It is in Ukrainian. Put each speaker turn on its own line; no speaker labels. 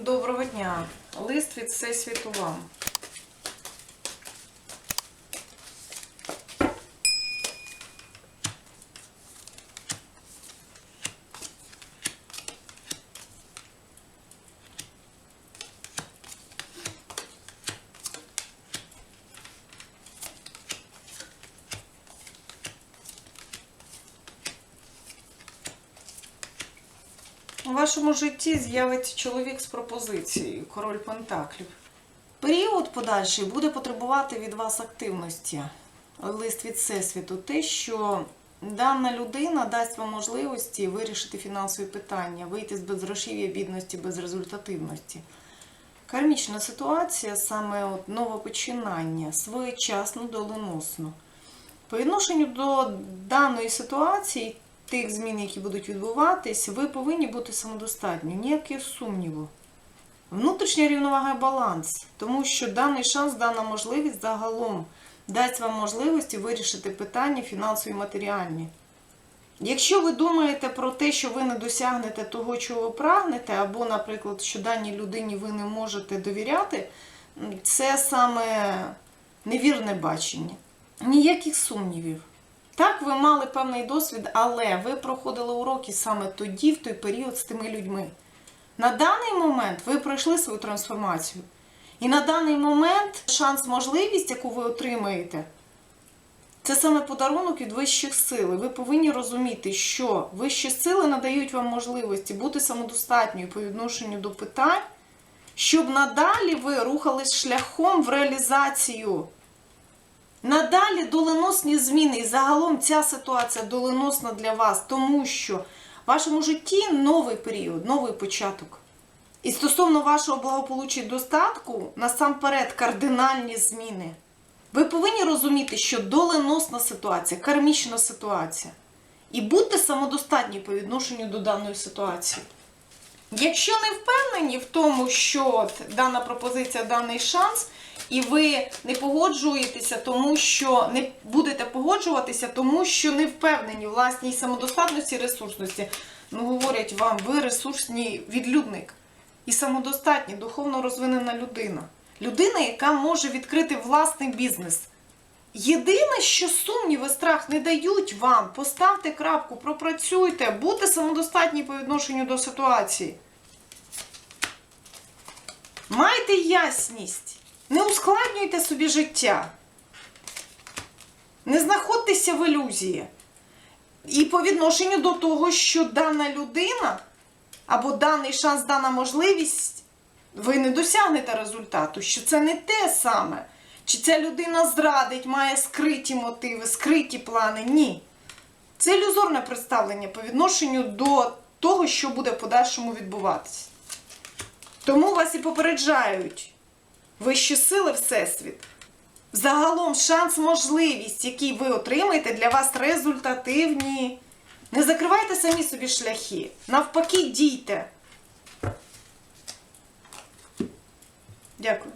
Доброго дня. Лист від Всесвіту вам. У вашому житті з'явиться чоловік з пропозицією, король Пентаклів. Період подальший буде потребувати від вас активності. Лист від Всесвіту. Те, що дана людина дасть вам можливості вирішити фінансові питання, вийти з безгрошів'я, бідності, безрезультативності. Кармічна ситуація, саме от нове починання, своєчасно, доленосно. По відношенню до даної ситуації, тих змін, які будуть відбуватись, ви повинні бути самодостатні, ніяких сумніву. Внутрішня рівновага і баланс, тому що даний шанс, дана можливість загалом дасть вам можливості вирішити питання фінансові і матеріальні. Якщо ви думаєте про те, що ви не досягнете того, чого прагнете, або, наприклад, що даній людині ви не можете довіряти, це саме невірне бачення. Ніяких сумнівів. Так, ви мали певний досвід, але ви проходили уроки саме тоді, в той період з тими людьми. На даний момент ви пройшли свою трансформацію. І на даний момент шанс, можливість, яку ви отримаєте, це саме подарунок від вищих сил. Ви повинні розуміти, що вищі сили надають вам можливості бути самодостатньою по відношенню до питань, щоб надалі ви рухались шляхом в реалізацію. Надалі доленосні зміни, і загалом ця ситуація доленосна для вас, тому що в вашому житті новий період, новий початок. І стосовно вашого благополуччя і достатку, насамперед кардинальні зміни. Ви повинні розуміти, що доленосна ситуація, кармічна ситуація. І бути самодостатні по відношенню до даної ситуації. Якщо не впевнені в тому, що дана пропозиція, даний шанс, і ви не погоджуєтеся, тому що не будете погоджуватися, тому що не впевнені власній самодостатності ресурсності. Ну, говорять вам, ви ресурсний відлюдник і самодостатня, духовно розвинена людина. Людина, яка може відкрити власний бізнес. Єдине, що сумніви, страх не дають вам, поставте крапку, пропрацюйте, будьте самодостатні по відношенню до ситуації. Майте ясність, не ускладнюйте собі життя. Не знаходьтеся в ілюзії. І по відношенню до того, що дана людина або даний шанс, дана можливість, ви не досягнете результату, що це не те саме. Чи ця людина зрадить, має скриті мотиви, скриті плани? Ні. Це ілюзорне представлення по відношенню до того, що буде в подальшому відбуватися. Тому вас і попереджають вищі сили Всесвіт. Загалом шанс, можливість, який ви отримаєте, для вас результативні. Не закривайте самі собі шляхи. Навпаки, дійте. Дякую.